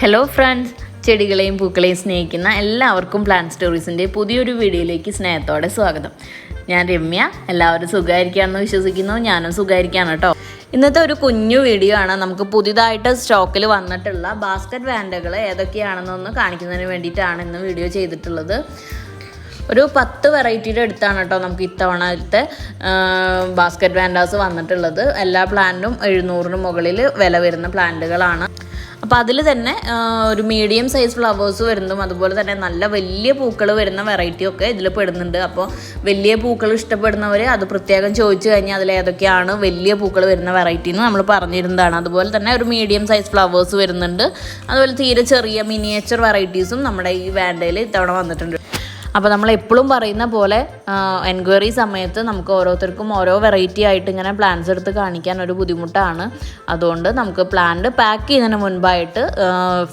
Hello friends ചെടികളെയും പൂക്കളെയും സ്നേഹിക്കുന്ന എല്ലാവർക്കും plan സ്റ്റോറീസിന്റെ പുതിയൊരു വീഡിയോയിലേക്ക് സ്നേഹത്തോടെ സ്വാഗതം. ഞാൻ രമ്യ. എല്ലാവരും സുഖമായിരിക്കാമെന്ന് വിശ്വസിക്കുന്നു. ഞാനും സുഖമായിരിക്കാണ് കേട്ടോ. ഇന്നത്തെ ഒരു കുഞ്ഞു വീഡിയോ ആണ്. നമുക്ക് പുതിയതായിട്ട് സ്റ്റോക്കിൽ വന്നിട്ടുള്ള ബാസ്ക്കറ്റ് വാൻഡകൾ ഏതൊക്കെയാണെന്നൊന്ന് കാണിക്കുന്നതിന് വേണ്ടിയിട്ടാണ് ഇന്ന് വീഡിയോ ചെയ്തിട്ടുള്ളത്. ഒരു പത്ത് വെറൈറ്റിയുടെ അടുത്താണ് കേട്ടോ നമുക്ക് ഇത്തവണത്തെ ബാസ്ക്കറ്റ് വാൻഡാസ് വന്നിട്ടുള്ളത്. എല്ലാ പ്ലാന്റും എഴുന്നൂറിന് മുകളിൽ വില വരുന്ന പ്ലാന്റുകളാണ് അപ്പോൾ അതിൽ തന്നെ ഒരു മീഡിയം സൈസ് ഫ്ലവേഴ്സ് വരുന്നതും അതുപോലെ തന്നെ നല്ല വലിയ പൂക്കൾ വരുന്ന വെറൈറ്റി ഒക്കെ ഇതിൽ പെടുന്നുണ്ട്. അപ്പോൾ വലിയ പൂക്കൾ ഇഷ്ടപ്പെടുന്നവർ അത് പ്രത്യേകം ചോദിച്ചു കഴിഞ്ഞാൽ അതിൽ ഏതൊക്കെയാണ് വലിയ പൂക്കൾ വരുന്ന വെറൈറ്റി എന്ന് നമ്മൾ പറഞ്ഞിരുന്നതാണ്. അതുപോലെ തന്നെ ഒരു മീഡിയം സൈസ് ഫ്ലവേഴ്സ് വരുന്നുണ്ട്. അതുപോലെ തീരെ ചെറിയ മിനിയേച്ചർ വെറൈറ്റീസും നമ്മുടെ ഈ വേണ്ടയിൽ ഇത്തവണ വന്നിട്ടുണ്ട്. അപ്പോൾ നമ്മൾ എപ്പോഴും പറയുന്ന പോലെ എൻക്വയറി സമയത്ത് നമുക്ക് ഓരോരുത്തർക്കും ഓരോ വെറൈറ്റി ആയിട്ട് ഇങ്ങനെ പ്ലാൻസ് എടുത്ത് കാണിക്കാൻ ഒരു ബുദ്ധിമുട്ടാണ്. അതുകൊണ്ട് നമുക്ക് പ്ലാന്റ് പാക്ക് ചെയ്യുന്നതിന് മുൻപായിട്ട്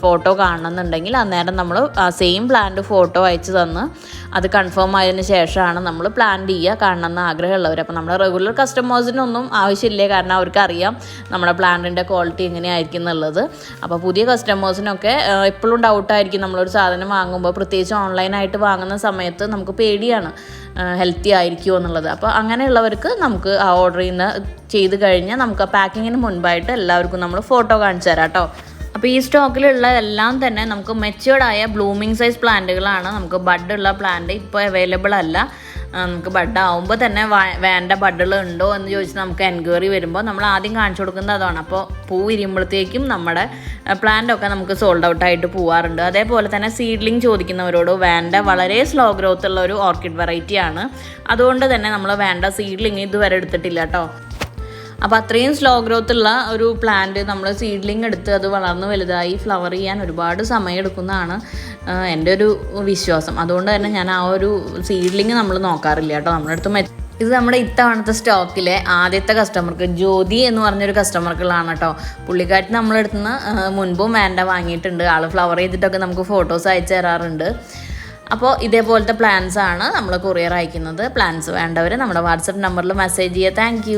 ഫോട്ടോ കാണണമെന്നുണ്ടെങ്കിൽ അന്നേരം നമ്മൾ സെയിം പ്ലാന്റ് ഫോട്ടോ അയച്ചു തന്ന് അത് കൺഫേം ആയതിന് ശേഷമാണ് നമ്മൾ പ്ലാൻ ചെയ്യുക. കാണണമെന്ന് ആഗ്രഹമുള്ളവർ അപ്പോൾ നമ്മുടെ റെഗുലർ കസ്റ്റമേഴ്സിനൊന്നും ആവശ്യമില്ല. കാരണം അവർക്കറിയാം നമ്മുടെ പ്ലാന്റിന്റെ ക്വാളിറ്റി എങ്ങനെയായിരിക്കും എന്നുള്ളത്. അപ്പോൾ പുതിയ കസ്റ്റമേഴ്സിനൊക്കെ എപ്പോഴും ഡൗട്ടായിരിക്കും നമ്മളൊരു സാധനം വാങ്ങുമ്പോൾ പ്രത്യേകിച്ച് ഓൺലൈനായിട്ട് വാങ്ങുന്ന സമയത്ത് നമുക്ക് പേടിയാണ് ഹെൽത്തി ആയിരിക്കുമോ എന്നുള്ളത്. അപ്പോൾ അങ്ങനെയുള്ളവർക്ക് നമുക്ക് ആ ഓർഡർ ചെയ്യുന്ന ചെയ്ത് കഴിഞ്ഞാൽ നമുക്ക് ആ പാക്കിങ്ങിന് മുൻപായിട്ട് എല്ലാവർക്കും നമ്മൾ ഫോട്ടോ കാണിച്ചു തരാം കേട്ടോ അപ്പോൾ ഈ സ്റ്റോക്കിലുള്ള എല്ലാം തന്നെ നമുക്ക് മെച്ചുവേർഡായ ബ്ലൂമിങ് സൈസ് പ്ലാന്റുകളാണ്. നമുക്ക് ബഡുള്ള പ്ലാന്റ് ഇപ്പോൾ അവൈലബിൾ അല്ല. നമുക്ക് ബഡ് ആവുമ്പോൾ തന്നെ വേണ്ട ബഡുകൾ ഉണ്ടോ എന്ന് ചോദിച്ച് നമുക്ക് എൻക്വയറി വരുമ്പോൾ നമ്മൾ ആദ്യം കാണിച്ചു കൊടുക്കുന്നത് അതാണ്. അപ്പോൾ പൂ വിരിയുമ്പോഴത്തേക്കും നമ്മുടെ പ്ലാന്റൊക്കെ നമുക്ക് സോൾഡ് ഔട്ട് ആയിട്ട് പോവാറുണ്ട്. അതേപോലെ തന്നെ സീഡ്ലിംഗ് ചോദിക്കുന്നവരോട് വേണ്ട വളരെ സ്ലോ ഗ്രോത്ത് ഉള്ള ഒരു ഓർക്കിഡ് വെറൈറ്റിയാണ് അതുകൊണ്ട് തന്നെ നമ്മൾ വേണ്ട സീഡ്ലിംഗ് ഇതുവരെ എടുത്തിട്ടില്ല കേട്ടോ. അപ്പോൾ അത്രയും സ്ലോ ഗ്രോത്ത് ഉള്ള ഒരു പ്ലാന്റ് നമ്മൾ സീഡ്ലിംഗ് എടുത്ത് അത് വളർന്ന് വലുതായി ഫ്ലവർ ചെയ്യാൻ ഒരുപാട് സമയം എടുക്കുന്നതാണ് എന്റെ ഒരു വിശ്വാസം. അതുകൊണ്ട് തന്നെ ഞാൻ ആ ഒരു സീഡ്ലിംഗ് നമ്മൾ നോക്കാറില്ല കേട്ടോ. നമ്മുടെ അടുത്ത് ഇത് നമ്മുടെ ഇത്തവണത്തെ സ്റ്റോക്കിലെ ആദ്യത്തെ കസ്റ്റമർക്ക് ജ്യോതി എന്ന് പറഞ്ഞൊരു കസ്റ്റമർക്കുള്ളതാണ് കേട്ടോ. പുള്ളിക്കാട്ടി നമ്മളെടുത്ത് നിന്ന് മുൻപും വേണ്ട വാങ്ങിയിട്ടുണ്ട്. ആൾ ഫ്ലവർ ചെയ്തിട്ടൊക്കെ നമുക്ക് ഫോട്ടോസ് അയച്ചു തരാറുണ്ട്. അപ്പോൾ ഇതേപോലത്തെ പ്ലാൻസ് ആണ് നമ്മൾ കൊറിയർ അയക്കുന്നത്. പ്ലാൻസ് വേണ്ടവർ നമ്മുടെ വാട്സപ്പ് നമ്പറിൽ മെസ്സേജ് ചെയ്യുക. താങ്ക്